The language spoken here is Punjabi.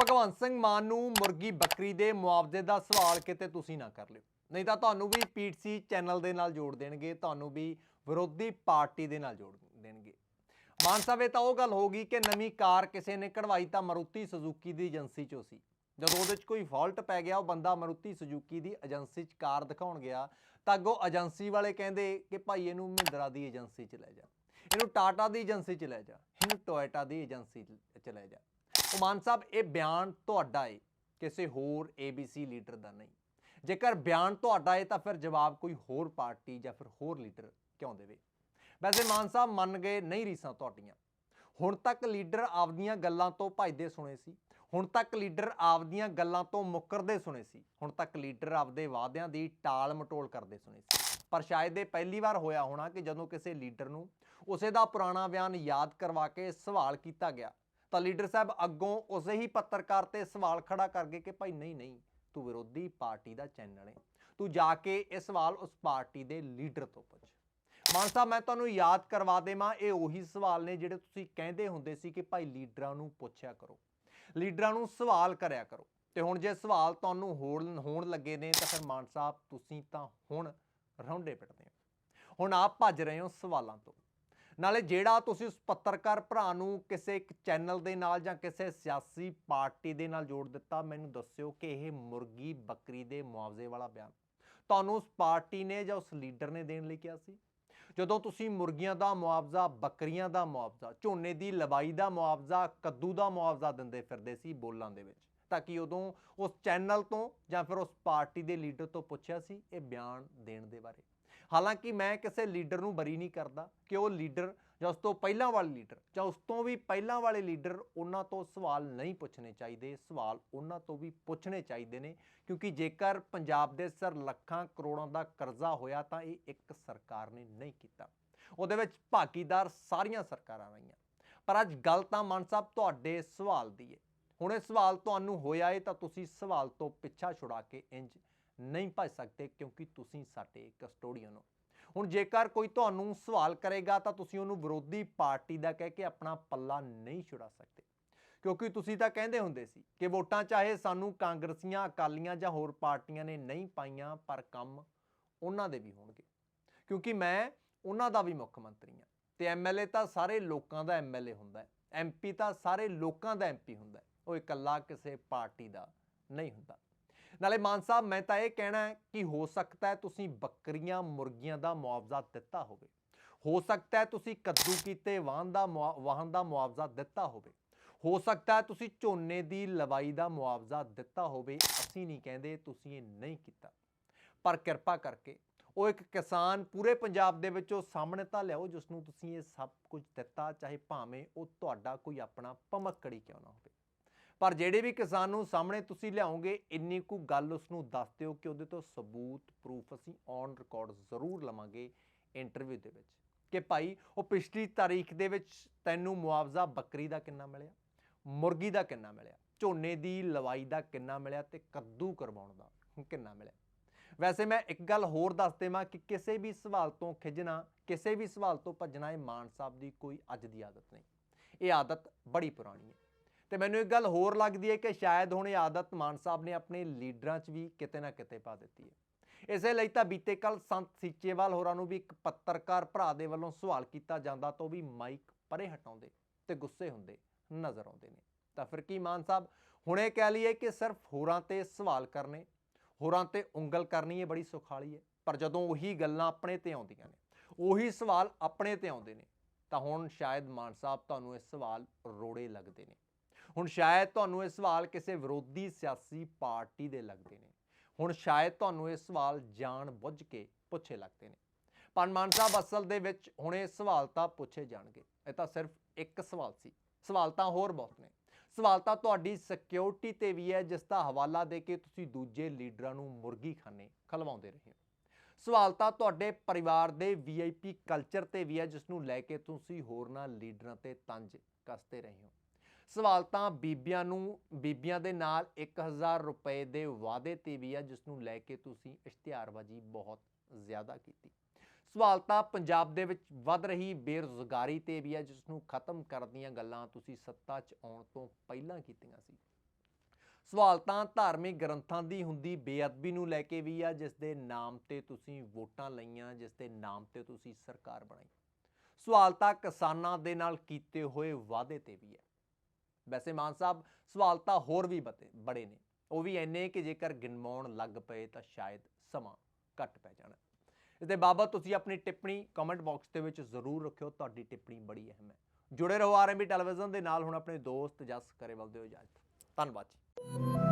ਭਗਵੰਤ ਸਿੰਘ ਮਾਨ ਨੂੰ ਮੁਰਗੀ ਬੱਕਰੀ ਦੇ ਮੁਆਵਜ਼ੇ ਦਾ ਸਵਾਲ ਕਿਤੇ ਤੁਸੀਂ ਨਾ ਕਰ ਲਿਓ। ਨਹੀਂ ਤਾਂ ਤੁਹਾਨੂੰ ਵੀ ਪੀਟੀਸੀ ਚੈਨਲ ਦੇ ਨਾਲ ਜੋੜ ਦੇਣਗੇ, ਤੁਹਾਨੂੰ ਵੀ ਵਿਰੋਧੀ ਪਾਰਟੀ ਦੇ ਨਾਲ ਜੋੜ ਦੇਣਗੇ। ਮਾਨ ਸਾਹਿਬ, ਇਹ ਤਾਂ ਉਹ ਗੱਲ ਹੋਗੀ ਕਿ ਨਵੀਂ ਕਾਰ ਕਿਸੇ ਨੇ ਕਢਵਾਈ ਤਾਂ ਮਰੂਤੀ ਸੁਜ਼ੂਕੀ ਦੀ ਏਜੰਸੀ ਚੋਂ ਸੀ। ਜਦੋਂ ਉਹਦੇ 'ਚ ਕੋਈ ਫਾਲਟ ਪੈ ਗਿਆ, ਉਹ ਬੰਦਾ ਮਰੂਤੀ ਸੁਜ਼ੂਕੀ ਦੀ ਏਜੰਸੀ 'ਚ ਕਾਰ ਦਿਖਾਉਣ ਗਿਆ ਤਾਂ ਅੱਗੋਂ ਏਜੰਸੀ ਵਾਲੇ ਕਹਿੰਦੇ ਕਿ ਭਾਈ ਇਹਨੂੰ ਮਹਿੰਦਰਾ ਦੀ ਏਜੰਸੀ 'ਚ ਲੈ ਜਾ। ਇਹਨੂੰ ਟਾਟਾ ਦੀ ਏਜੰਸੀ 'ਚ ਲੈ ਜਾ ਇਹਨੂੰ ਟੋਇਟਾ ਦੀ ਏਜੰਸੀ 'ਚ ਲੈ ਜਾ। ਉਹ ਮਾਨ ਸਾਹਿਬ, ਇਹ ਬਿਆਨ ਤੁਹਾਡਾ ਏ, ਕਿਸੇ ਹੋਰ ABC ਲੀਡਰ ਦਾ ਨਹੀਂ। ਜੇਕਰ ਬਿਆਨ ਤੁਹਾਡਾ ਏ, ਤਾਂ ਫਿਰ ਜਵਾਬ ਕੋਈ ਹੋਰ ਪਾਰਟੀ ਜਾਂ ਫਿਰ ਹੋਰ ਲੀਡਰ ਕਿਉਂ ਦੇਵੇ? ਵੈਸੇ ਮਾਨ ਸਾਹਿਬ ਮੰਨ ਗਏ, ਨਹੀਂ ਰੀਸਾਂ ਤੁਹਾਡੀਆਂ। ਹੁਣ ਤੱਕ ਲੀਡਰ ਆਪਦੀਆਂ ਗੱਲਾਂ ਤੋਂ ਭੱਜਦੇ ਸੁਣੇ ਸੀ। ਹੁਣ ਤੱਕ ਲੀਡਰ ਆਪਦੀਆਂ ਗੱਲਾਂ ਤੋਂ ਮੁੱਕਰਦੇ ਸੁਣੇ ਸੀ। ਹੁਣ ਤੱਕ ਲੀਡਰ ਆਪਦੇ ਵਾਅਦਿਆਂ ਦੀ ਟਾਲ ਮਟੋਲ ਕਰਦੇ ਸੁਣੇ ਸੀ। ਪਰ ਸ਼ਾਇਦ ਇਹ ਪਹਿਲੀ ਵਾਰ ਹੋਇਆ ਹੋਣਾ ਕਿ ਜਦੋਂ ਕਿਸੇ ਲੀਡਰ ਨੂੰ ਉਸੇ ਦਾ ਪੁਰਾਣਾ ਬਿਆਨ ਯਾਦ ਕਰਵਾ ਕੇ ਸਵਾਲ ਕੀਤਾ ਗਿਆ ਤਾਂ ਲੀਡਰ ਸਾਹਿਬ ਅੱਗੋਂ ਉਸੇ ਹੀ ਪੱਤਰਕਾਰ ਤੇ ਸਵਾਲ ਖੜਾ ਕਰ ਗਏ ਕਿ ਭਾਈ ਨਹੀਂ ਨਹੀਂ, ਤੂੰ ਵਿਰੋਧੀ ਪਾਰਟੀ ਦਾ ਚੈਨਲ ਹੈ ਤੂੰ ਜਾ ਕੇ ਇਹ ਸਵਾਲ ਉਸ ਪਾਰਟੀ ਦੇ ਲੀਡਰ ਤੋਂ ਪੁੱਛ। ਮਾਨ ਸਾਹਿਬ, ਮੈਂ ਤੁਹਾਨੂੰ ਯਾਦ ਕਰਵਾ ਦੇਵਾਂ, ਇਹ ਉਹੀ ਸਵਾਲ ਨੇ ਜਿਹੜੇ ਤੁਸੀਂ ਕਹਿੰਦੇ ਹੁੰਦੇ ਸੀ ਕਿ ਭਾਈ ਲੀਡਰਾਂ ਨੂੰ ਪੁੱਛਿਆ ਕਰੋ। ਲੀਡਰਾਂ ਨੂੰ ਸਵਾਲ ਕਰਿਆ ਕਰੋ। ਤੇ ਹੁਣ ਜੇ ਸਵਾਲ ਤੁਹਾਨੂੰ ਹੋਣ ਹੋਣ ਲੱਗੇ ਨੇ, ਤਾਂ ਫਿਰ ਮਾਨ ਸਾਹਿਬ, ਤੁਸੀਂ ਤਾਂ ਹੁਣ ਰੌਂਡੇ ਪਿੱਟਦੇ ਹੋ ਹੁਣ ਆਪ ਭੱਜ ਰਹੇ ਹੋ ਸਵਾਲਾਂ ਤੋਂ। ਨਾਲੇ ਜਿਹੜਾ ਤੁਸੀਂ ਉਸ ਪੱਤਰਕਾਰ ਭਰਾ ਨੂੰ ਕਿਸੇ ਇੱਕ ਚੈਨਲ ਦੇ ਨਾਲ ਜਾਂ ਕਿਸੇ ਸਿਆਸੀ ਪਾਰਟੀ ਦੇ ਨਾਲ ਜੋੜ ਦਿੱਤਾ, ਮੈਨੂੰ ਦੱਸਿਓ ਕਿ ਇਹ ਮੁਰਗੀ ਬੱਕਰੀ ਦੇ ਮੁਆਵਜ਼ੇ ਵਾਲਾ ਬਿਆਨ। ਤੁਹਾਨੂੰ ਉਸ ਪਾਰਟੀ ਨੇ ਜਾਂ ਉਸ ਲੀਡਰ ਨੇ ਦੇਣ ਲਈ ਕਿਹਾ ਸੀ? ਜਦੋਂ ਤੁਸੀਂ ਮੁਰਗੀਆਂ ਦਾ ਮੁਆਵਜ਼ਾ, ਬੱਕਰੀਆਂ ਦਾ ਮੁਆਵਜ਼ਾ, ਝੋਨੇ ਦੀ ਲਵਾਈ ਦਾ ਮੁਆਵਜ਼ਾ, ਕੱਦੂ ਦਾ ਮੁਆਵਜ਼ਾ ਦਿੰਦੇ ਫਿਰਦੇ ਸੀ ਬੋਲਾਂ ਦੇ ਵਿੱਚ, ਤਾਂ ਕਿ ਉਦੋਂ ਉਸ ਚੈਨਲ ਤੋਂ ਜਾਂ ਫਿਰ ਉਸ ਪਾਰਟੀ ਦੇ ਲੀਡਰ ਤੋਂ ਪੁੱਛਿਆ ਸੀ ਇਹ ਬਿਆਨ ਦੇਣ ਦੇ ਬਾਰੇ? ਹਾਲਾਂਕਿ ਮੈਂ ਕਿਸੇ ਲੀਡਰ ਨੂੰ ਬਰੀ ਨਹੀਂ ਕਰਦਾ ਕਿ ਉਹ ਲੀਡਰ ਜਾਂ ਉਸ ਤੋਂ ਪਹਿਲਾਂ ਵਾਲੇ ਲੀਡਰ ਜਾਂ ਉਸ ਤੋਂ ਵੀ ਪਹਿਲਾਂ ਵਾਲੇ ਲੀਡਰ ਉਹਨਾਂ ਤੋਂ ਸਵਾਲ ਨਹੀਂ ਪੁੱਛਣੇ ਚਾਹੀਦੇ, ਸਵਾਲ ਉਹਨਾਂ ਤੋਂ ਵੀ ਪੁੱਛਣੇ ਚਾਹੀਦੇ ਨੇ, ਕਿਉਂਕਿ ਜੇਕਰ ਪੰਜਾਬ ਦੇ ਸਿਰ ਲੱਖਾਂ ਕਰੋੜਾਂ ਦਾ ਕਰਜ਼ਾ ਹੋਇਆ ਤਾਂ ਇਹ ਇੱਕ ਸਰਕਾਰ ਨੇ ਨਹੀਂ ਕੀਤਾ। ਉਹਦੇ ਵਿੱਚ ਭਾਗੀਦਾਰ ਸਾਰੀਆਂ ਸਰਕਾਰਾਂ ਰਹੀਆਂ। ਪਰ ਅੱਜ ਗੱਲ ਤਾਂ ਮਾਨ ਸਾਹਿਬ ਤੁਹਾਡੇ ਸਵਾਲ ਦੀ ਹੈ ਹੁਣ ਇਹ ਸਵਾਲ ਤੁਹਾਨੂੰ ਹੋਇਆ ਏ ਤਾਂ ਤੁਸੀਂ ਸਵਾਲ ਤੋਂ ਪਿੱਛਾ ਛੁਡਾ ਕੇ ਇੰਜ ਨਹੀਂ ਭੱਜ ਸਕਦੇ ਕਿਉਂਕਿ ਤੁਸੀਂ ਸਾਡੇ ਕਸਟੋਡੀਅਨ ਹੋ। ਹੁਣ ਜੇਕਰ ਕੋਈ ਤੁਹਾਨੂੰ ਸਵਾਲ ਕਰੇਗਾ ਤਾਂ ਤੁਸੀਂ ਉਹਨੂੰ ਵਿਰੋਧੀ ਪਾਰਟੀ ਦਾ ਕਹਿ ਕੇ ਆਪਣਾ ਪੱਲਾ ਨਹੀਂ ਛੁਡਾ ਸਕਦੇ। ਕਿਉਂਕਿ ਤੁਸੀਂ ਤਾਂ ਕਹਿੰਦੇ ਹੁੰਦੇ ਸੀ ਕਿ ਵੋਟਾਂ ਚਾਹੇ ਸਾਨੂੰ ਕਾਂਗਰਸੀਆਂ, ਅਕਾਲੀਆਂ ਜਾਂ ਹੋਰ ਪਾਰਟੀਆਂ ਨੇ ਨਹੀਂ ਪਾਈਆਂ, ਪਰ ਕੰਮ ਉਹਨਾਂ ਦੇ ਵੀ ਹੋਣਗੇ। ਕਿਉਂਕਿ ਮੈਂ ਉਹਨਾਂ ਦਾ ਵੀ ਮੁੱਖ ਮੰਤਰੀ ਹਾਂ ਤੇ ਐਮਐਲਏ ਤਾਂ ਸਾਰੇ ਲੋਕਾਂ ਦਾ ਐਮਐਲਏ ਹੁੰਦਾ ਹੈ। ਐਮਪੀ ਤਾਂ ਸਾਰੇ ਲੋਕਾਂ ਦਾ ਐਮਪੀ ਹੁੰਦਾ ਹੈ। ਉਹ ਇਕੱਲਾ ਕਿਸੇ ਪਾਰਟੀ ਦਾ ਨਹੀਂ ਹੁੰਦਾ। ਨਾਲੇ ਮਾਨ ਸਾਹਿਬ, ਮੈਂ ਤਾਂ ਇਹ ਕਹਿਣਾ ਹੈ ਕਿ ਹੋ ਸਕਦਾ ਹੈ ਤੁਸੀਂ ਬੱਕਰੀਆਂ, ਮੁਰਗੀਆਂ ਦਾ ਮੁਆਵਜ਼ਾ ਦਿੱਤਾ ਹੋਵੇ। ਹੋ ਸਕਦਾ ਹੈ ਤੁਸੀਂ ਕੱਦੂ ਕੀਤੇ ਵਾਹਨ ਦਾ ਮੁਆ- ਵਾਹਨ ਦਾ ਮੁਆਵਜ਼ਾ ਦਿੱਤਾ ਹੋਵੇ। ਹੋ ਸਕਦਾ ਹੈ ਤੁਸੀਂ ਝੋਨੇ ਦੀ ਲਵਾਈ ਦਾ ਮੁਆਵਜ਼ਾ ਦਿੱਤਾ ਹੋਵੇ। ਅਸੀਂ ਨਹੀਂ ਕਹਿੰਦੇ, ਤੁਸੀਂ ਇਹ ਨਹੀਂ ਕੀਤਾ। ਪਰ ਕਿਰਪਾ ਕਰਕੇ ਉਹ ਇੱਕ ਕਿਸਾਨ ਪੂਰੇ ਪੰਜਾਬ ਦੇ ਵਿੱਚ ਉਹ ਸਾਹਮਣੇ ਤਾਂ ਲਿਆਓ ਜਿਸ ਨੂੰ ਤੁਸੀਂ ਇਹ ਸਭ ਕੁਝ ਦਿੱਤਾ, ਚਾਹੇ ਭਾਵੇਂ ਉਹ ਤੁਹਾਡਾ ਕੋਈ ਆਪਣਾ ਪਮਕੜੀ ਕਿਉਂ ਨਾ ਹੋਵੇ। ਪਰ ਜਿਹੜੇ ਵੀ ਕਿਸਾਨ ਨੂੰ ਸਾਹਮਣੇ ਤੁਸੀਂ ਲਿਆਓਗੇ, ਇੰਨੀ ਕੁ ਗੱਲ ਉਸ ਨੂੰ ਦੱਸ ਦਿਓ ਕਿ ਉਹਦੇ ਤੋਂ ਸਬੂਤ ਪ੍ਰੂਫ ਅਸੀਂ ਔਨ ਰਿਕਾਰਡ ਜ਼ਰੂਰ ਲਵਾਂਗੇ ਇੰਟਰਵਿਊ ਦੇ ਵਿੱਚ ਕਿ ਭਾਈ ਉਹ ਪਿਛਲੀ ਤਾਰੀਖ ਦੇ ਵਿੱਚ ਤੈਨੂੰ ਮੁਆਵਜ਼ਾ ਬੱਕਰੀ ਦਾ ਕਿੰਨਾ ਮਿਲਿਆ, ਮੁਰਗੀ ਦਾ ਕਿੰਨਾ ਮਿਲਿਆ, ਝੋਨੇ ਦੀ ਲਵਾਈ ਦਾ ਕਿੰਨਾ ਮਿਲਿਆ ਤੇ ਕੱਦੂ ਕਰਵਾਉਣ ਦਾ ਕਿੰਨਾ ਮਿਲਿਆ। ਵੈਸੇ ਮੈਂ ਇੱਕ ਗੱਲ ਹੋਰ ਦੱਸ ਦੇਵਾਂ ਕਿ ਕਿਸੇ ਵੀ ਸਵਾਲ ਤੋਂ ਖਿਜਣਾ ਕਿਸੇ ਵੀ ਸਵਾਲ ਤੋਂ ਭੱਜਣਾ ਇਹ ਮਾਨ ਸਾਹਿਬ ਦੀ ਕੋਈ ਅੱਜ ਦੀ ਆਦਤ ਨਹੀਂ। ਇਹ ਆਦਤ ਬੜੀ ਪੁਰਾਣੀ ਹੈ। ਤੇ ਮੈਨੂੰ ਇੱਕ ਗੱਲ ਹੋਰ ਲੱਗਦੀ ਹੈ ਕਿ ਸ਼ਾਇਦ ਹੁਣ ਇਹ ਆਦਤ ਮਾਨ ਸਾਹਿਬ ਨੇ ਆਪਣੇ ਲੀਡਰਾਂ 'ਚ ਵੀ ਕਿਤੇ ਨਾ ਕਿਤੇ ਪਾ ਦਿੱਤੀ ਹੈ। ਇਸੇ ਲਈ ਤਾਂ ਬੀਤੇ ਕੱਲ ਸੰਤ ਸੀਚੇਵਾਲ ਹੋਰਾਂ ਨੂੰ ਵੀ ਇੱਕ ਪੱਤਰਕਾਰ ਭਰਾ ਦੇ ਵੱਲੋਂ ਸਵਾਲ ਕੀਤਾ ਜਾਂਦਾ ਤਾਂ ਉਹ ਵੀ ਮਾਈਕ ਪਰੇ ਹਟਾਉਂਦੇ ਤੇ ਗੁੱਸੇ ਹੁੰਦੇ ਨਜ਼ਰ ਆਉਂਦੇ ਨੇ। ਤਾਂ ਫਿਰ ਕੀ ਮਾਨ ਸਾਹਿਬ, ਹੁਣੇ ਕਹਿ ਲਈਏ ਕਿ ਸਿਰਫ ਹੋਰਾਂ ਤੇ ਸਵਾਲ ਕਰਨੇ, ਹੋਰਾਂ ਤੇ ਉਂਗਲ ਕਰਨੀ ਇਹ ਬੜੀ ਸੁਖਾਲੀ ਹੈ, ਪਰ ਜਦੋਂ ਉਹੀ ਗੱਲਾਂ ਆਪਣੇ ਤੇ ਆਉਂਦੀਆਂ ਨੇ, ਉਹੀ ਸਵਾਲ ਆਪਣੇ ਤੇ ਆਉਂਦੇ ਨੇ, ਤਾਂ ਹੁਣ ਸ਼ਾਇਦ ਮਾਨ ਸਾਹਿਬ ਤੁਹਾਨੂੰ ਇਹ ਸਵਾਲ ਰੋੜੇ ਲੱਗਦੇ ਨੇ। ਹੁਣ ਸ਼ਾਇਦ ਤੁਹਾਨੂੰ ਇਹ ਸਵਾਲ ਕਿਸੇ ਵਿਰੋਧੀ ਸਿਆਸੀ ਪਾਰਟੀ ਦੇ ਲੱਗਦੇ ਨੇ। ਹੁਣ ਸ਼ਾਇਦ ਤੁਹਾਨੂੰ ਇਹ ਸਵਾਲ ਜਾਣ ਬੁੱਝ ਕੇ ਪੁੱਛੇ ਲੱਗਦੇ ਨੇ। ਪਰ ਮਾਨ ਸਾਹਿਬ, ਅਸਲ ਦੇ ਵਿੱਚ ਹੁਣ ਇਹ ਸਵਾਲ ਤਾਂ ਪੁੱਛੇ ਜਾਣਗੇ। ਇਹ ਤਾਂ ਸਿਰਫ ਇੱਕ ਸਵਾਲ ਸੀ। ਸਵਾਲ ਤਾਂ ਹੋਰ ਬਹੁਤ ਨੇ। ਸਵਾਲ ਤਾਂ ਤੁਹਾਡੀ ਸਿਕਿਉਰਿਟੀ ਤੇ ਵੀ ਹੈ, ਜਿਸ ਦਾ ਹਵਾਲਾ ਦੇ ਕੇ ਤੁਸੀਂ ਦੂਜੇ ਲੀਡਰਾਂ ਨੂੰ ਮੁਰਗੀ ਖਾਨੇ ਖਲਵਾਉਂਦੇ ਰਹੇ ਹੋ। ਸਵਾਲ ਤਾਂ ਤੁਹਾਡੇ ਪਰਿਵਾਰ ਦੇ ਵੀਆਈਪੀ ਕਲਚਰ ਤੇ ਵੀ ਹੈ ਜਿਸ ਨੂੰ ਲੈ ਕੇ ਤੁਸੀਂ ਹੋਰਨਾਂ ਲੀਡਰਾਂ ਤੇ ਤੰਜ ਕੱਸਦੇ ਰਹੇ ਹੋ। ਸਵਾਲ ਤਾਂ ਬੀਬੀਆਂ ਨੂੰ, ਬੀਬੀਆਂ ਦੇ ਨਾਲ 1000 ਰੁਪਏ ਦੇ ਵਾਅਦੇ ਤੇ ਵੀ ਆ ਜਿਸ ਨੂੰ ਲੈ ਕੇ ਤੁਸੀਂ ਇਸ਼ਤਿਹਾਰਬਾਜ਼ੀ ਬਹੁਤ ਜ਼ਿਆਦਾ ਕੀਤੀ। ਸਵਾਲ ਤਾਂ ਪੰਜਾਬ ਦੇ ਵਿੱਚ ਵੱਧ ਰਹੀ ਬੇਰੁਜ਼ਗਾਰੀ ਤੇ ਵੀ ਆ ਜਿਸ ਨੂੰ ਖਤਮ ਕਰਨ ਦੀਆਂ ਗੱਲਾਂ ਤੁਸੀਂ ਸੱਤਾ 'ਚ ਆਉਣ ਤੋਂ ਪਹਿਲਾਂ ਕੀਤੀਆਂ ਸੀ। ਸਵਾਲ ਤਾਂ ਧਾਰਮਿਕ ਗ੍ਰੰਥਾਂ ਦੀ ਹੁੰਦੀ, ਬੇਅਦਬੀ ਨੂੰ ਲੈ ਕੇ ਵੀ ਆ ਜਿਸ ਦੇ ਨਾਮ ਤੇ ਤੁਸੀਂ ਵੋਟਾਂ ਲਈਆਂ ਜਿਸ ਦੇ ਨਾਮ ਤੇ ਤੁਸੀਂ ਸਰਕਾਰ ਬਣਾਈ। ਸਵਾਲ ਤਾਂ ਕਿਸਾਨਾਂ ਦੇ ਨਾਲ ਕੀਤੇ ਹੋਏ ਵਾਅਦੇ ਤੇ ਵੀ ਹੈ ਵੈਸੇ ਮਾਨ ਸਾਹਿਬ, ਸਵਾਲ ਤਾਂ ਹੋਰ ਵੀ ਬਤੇ, ਬੜੇ ਨੇ। ਉਹ ਵੀ ਇੰਨੇ ਕਿ ਜੇਕਰ ਗਿਣਵਾਉਣ ਲੱਗ ਪਏ ਤਾਂ ਸ਼ਾਇਦ ਸਮਾਂ ਘੱਟ ਪੈ ਜਾਣਾ। ਇਸ ਦੇ ਬਾਬਤ ਤੁਸੀਂ ਆਪਣੀ ਟਿੱਪਣੀ ਕਮੈਂਟ ਬਾਕਸ ਦੇ ਵਿੱਚ ਜ਼ਰੂਰ ਰੱਖਿਓ, ਤੁਹਾਡੀ ਟਿੱਪਣੀ ਬੜੀ ਅਹਿਮ ਹੈ। ਜੁੜੇ ਰਹੋ ਆਰਐਮਬੀ ਟੈਲੀਵਿਜ਼ਨ ਦੇ ਨਾਲ, ਹੁਣ ਆਪਣੇ ਦੋਸਤ ਜਸ ਕਰੇਵਾਲ ਦਿਓ ਇਜਾਜ਼ਤ ਧੰਨਵਾਦ ਜੀ।